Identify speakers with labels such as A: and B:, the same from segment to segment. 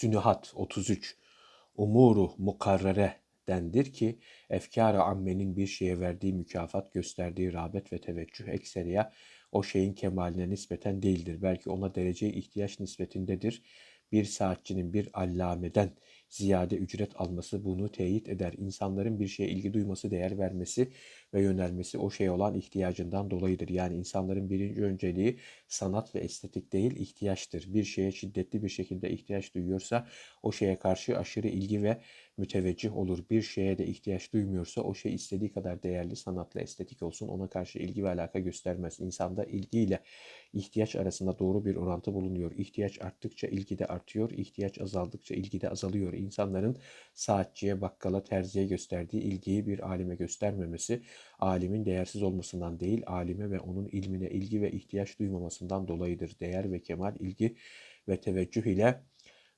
A: Sünuhat 33 Umuru mukarrere dendir ki efkar-ı ammenin bir şeye verdiği mükafat, gösterdiği rağbet ve teveccüh ekseriya o şeyin kemaline nispeten değildir. Belki ona derece ihtiyaç nispetindedir. Bir saatçinin bir allameden ziyade ücret alması bunu teyit eder. İnsanların bir şeye ilgi duyması, değer vermesi ve yönelmesi o şey olan ihtiyacından dolayıdır. Yani insanların birinci önceliği sanat ve estetik değil ihtiyaçtır. Bir şeye şiddetli bir şekilde ihtiyaç duyuyorsa o şeye karşı aşırı ilgi ve müteveccih olur. Bir şeye de ihtiyaç duymuyorsa o şey istediği kadar değerli sanatla estetik olsun ona karşı ilgi ve alaka göstermez. İnsanda ilgiyle ihtiyaç arasında doğru bir orantı bulunuyor. İhtiyaç arttıkça ilgi de artıyor, ihtiyaç azaldıkça ilgi de azalıyor. İnsanların saatçiye, bakkala, terziye gösterdiği ilgiyi bir alime göstermemesi, alimin değersiz olmasından değil, alime ve onun ilmine ilgi ve ihtiyaç duymamasından dolayıdır. Değer ve kemal ilgi ve teveccüh ile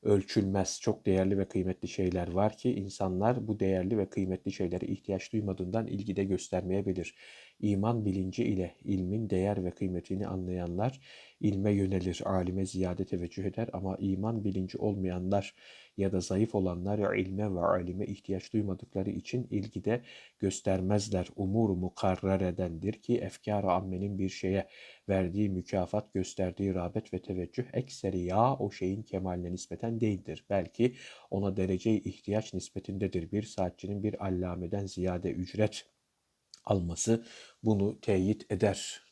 A: ölçülmez. Çok değerli ve kıymetli şeyler var ki insanlar bu değerli ve kıymetli şeylere ihtiyaç duymadığından ilgi de göstermeyebilir. İman bilinci ile ilmin değer ve kıymetini anlayanlar ilme yönelir, alime ziyade teveccüh eder ama iman bilinci olmayanlar ya da zayıf olanlar ilme ve alime ihtiyaç duymadıkları için ilgide göstermezler. Umur mukarreredendir ki efkar-ı ammenin bir şeye verdiği mükafat, gösterdiği rağbet ve teveccüh ekseri ya o şeyin kemaline nispeten değildir. Belki ona derece ihtiyaç nispetindedir. Bir saatçinin bir allameden ziyade ücret alması bunu teyit eder.